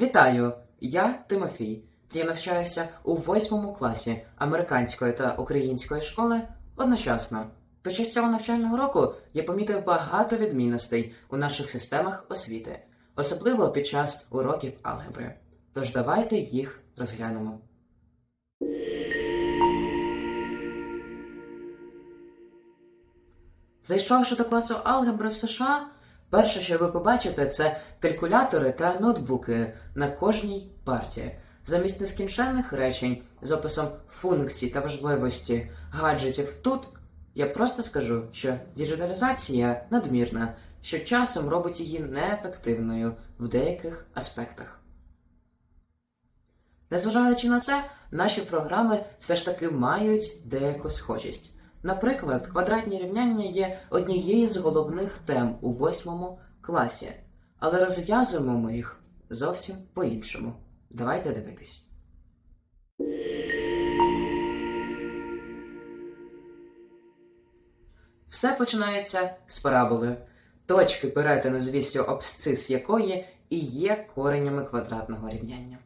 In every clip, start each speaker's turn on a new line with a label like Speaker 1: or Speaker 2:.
Speaker 1: Вітаю! Я Тимофій. Я навчаюся у восьмому класі американської та української школи одночасно. Під час цього навчального року я помітив багато відмінностей у наших системах освіти, особливо під час уроків алгебри. Тож давайте їх розглянемо. Зайшовши до класу алгебри в США, перше, що ви побачите, це калькулятори та ноутбуки на кожній парті. Замість нескінченних речень з описом функцій та важливості гаджетів тут я просто скажу, що діджиталізація надмірна, що часом робить її неефективною в деяких аспектах. Незважаючи на це, наші програми все ж таки мають деяку схожість. Наприклад, квадратні рівняння є однією з головних тем у восьмому класі, але розв'язуємо ми їх зовсім по-іншому. Давайте дивитись. Все починається з параболи, точки перетину з вістю абсцис якої і є коренями квадратного рівняння.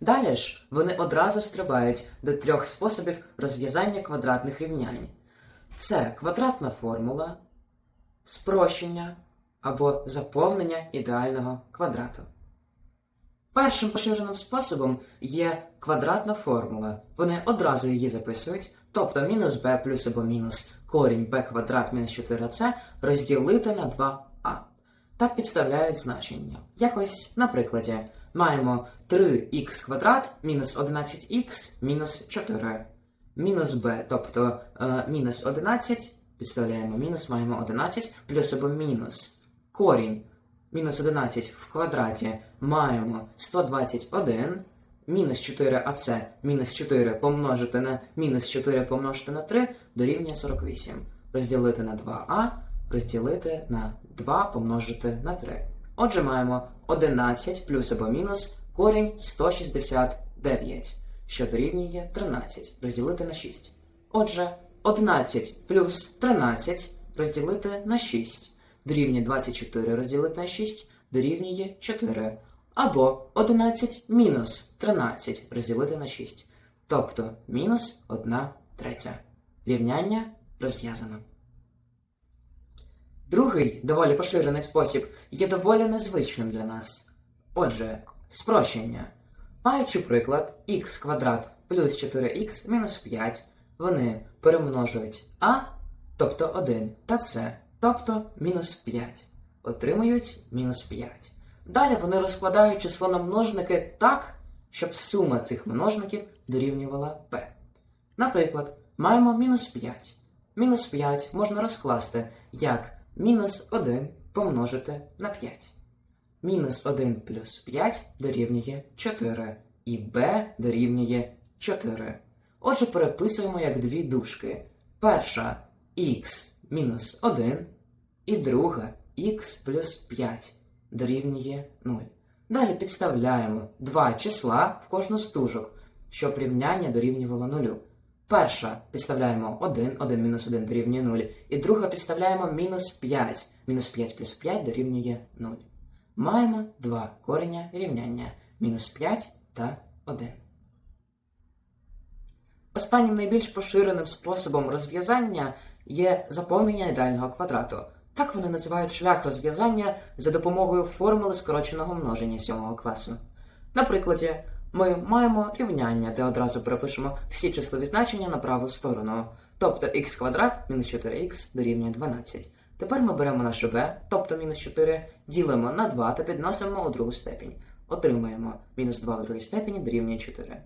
Speaker 1: Далі ж вони одразу стрибають до трьох способів розв'язання квадратних рівнянь. Це квадратна формула, спрощення або заповнення ідеального квадрату. Першим поширеним способом є квадратна формула. Вони одразу її записують, тобто мінус b плюс або мінус корінь b квадрат мінус 4c розділити на 2а та підставляють значення. Якось на прикладі маємо 3х квадрат мінус 11х мінус 4 мінус b, тобто е, мінус 11, підставляємо мінус, маємо 11, плюс або мінус корінь мінус 11 в квадраті маємо 121, мінус 4ac, мінус 4 помножити на мінус 4 помножити на 3 дорівнює 48. Розділити на 2а, розділити на 2 помножити на 3. Отже, маємо 11 плюс або мінус корінь 169 що дорівнює 13 розділити на 6. Отже, 11 плюс 13 розділити на 6 дорівнює 24 розділити на 6 дорівнює 4. Або 11 мінус 13 розділити на 6. Тобто мінус 1 третя. Рівняння розв'язано. Другий доволі поширений спосіб є доволі незвичним для нас. Отже, спрощення. Маючи приклад х квадрат плюс 4х мінус 5, вони перемножують а, тобто 1, та c, тобто мінус 5, отримують мінус 5. Далі вони розкладають число на множники так, щоб сума цих множників дорівнювала p. Наприклад, маємо мінус 5. Мінус 5 можна розкласти як мінус 1 помножити на 5. Мінус 1 плюс 5 дорівнює 4, і b дорівнює 4. Отже, переписуємо як дві дужки. Перша х мінус 1, і друга х плюс 5 дорівнює 0. Далі підставляємо два числа в кожну з дужок, щоб рівняння дорівнювало 0. Перша підставляємо 1, 1 мінус 1 дорівнює 0, і друга підставляємо мінус 5. Мінус 5 плюс 5 дорівнює 0 маємо два кореня рівняння мінус 5 та 1. Останнім найбільш поширеним способом розв'язання є заповнення ідеального квадрату. Так вони називають шлях розв'язання за допомогою формули скороченого множення 7 класу. На прикладі, ми маємо рівняння, де одразу перепишемо всі числові значення на праву сторону, тобто х квадрат мінус 4х дорівнює 12. Тепер ми беремо наше b, тобто мінус 4, ділимо на 2 та підносимо у другу степінь. Отримаємо мінус 2 в другій степені дорівнює 4.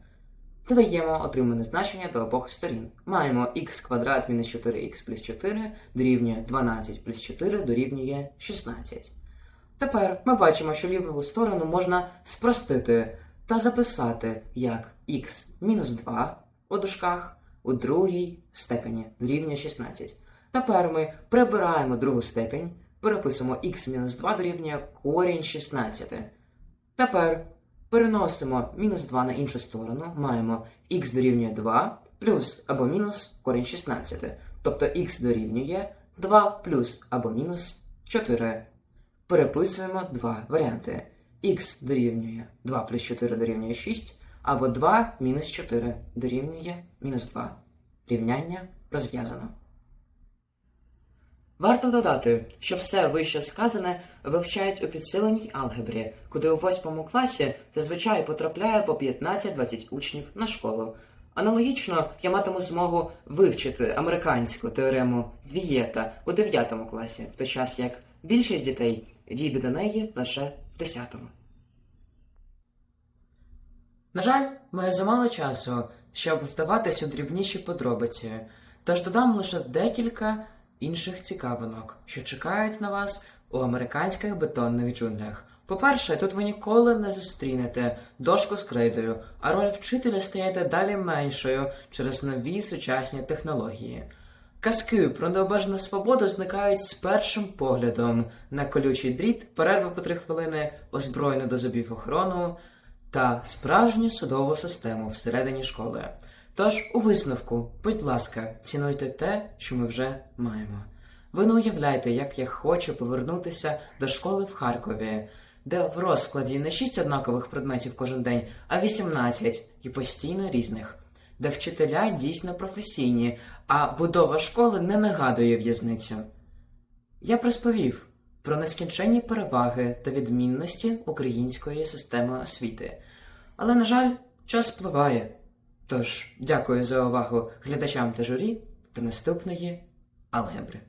Speaker 1: Додаємо отримане значення до обох сторін. Маємо х квадрат мінус 4х плюс 4 дорівнює 12 плюс 4 дорівнює 16. Тепер ми бачимо, що ліву сторону можна спростити та записати як х мінус 2 у дужках у другій степені дорівнює 16. Тепер ми прибираємо другу степень, переписуємо х-2 дорівнює корінь 16. Тепер переносимо мінус 2 на іншу сторону, маємо х дорівнює 2 плюс або мінус корінь 16. Тобто х дорівнює 2 плюс або мінус 4. Переписуємо два варіанти. х дорівнює 2 плюс 4 дорівнює 6, або 2 мінус 4 дорівнює мінус 2. Рівняння розв'язано. Варто додати, що все вище сказане вивчають у підсиленій алгебрі, куди у восьмому класі зазвичай потрапляє по 15-20 учнів на школу. Аналогічно я матиму змогу вивчити американську теорему Вієта у 9 класі, в той час як більшість дітей дійде до неї лише в 10. На жаль, маю замало часу, щоб вдаватись у дрібніші подробиці, тож додам лише декілька інших цікавинок, що чекають на вас у американських бетонних джунглях. По-перше, тут ви ніколи не зустрінете дошку з крейдою, а роль вчителя стає дедалі меншою через нові сучасні технології. Казки про необмежену свободу зникають з першим поглядом на колючий дріт, перерви по три хвилини, озброєну до зубів охорону та справжню судову систему всередині школи. Тож, у висновку, будь ласка, цінуйте те, що ми вже маємо. Ви не уявляєте, як я хочу повернутися до школи в Харкові, де в розкладі не 6 однакових предметів кожен день, а 18 і постійно різних, де вчителя дійсно професійні, а будова школи не нагадує в'язницю. Я б розповів про нескінченні переваги та відмінності української системи освіти. Але, на жаль, час спливає. Тож, дякую за увагу глядачам та журі до наступної алгебри.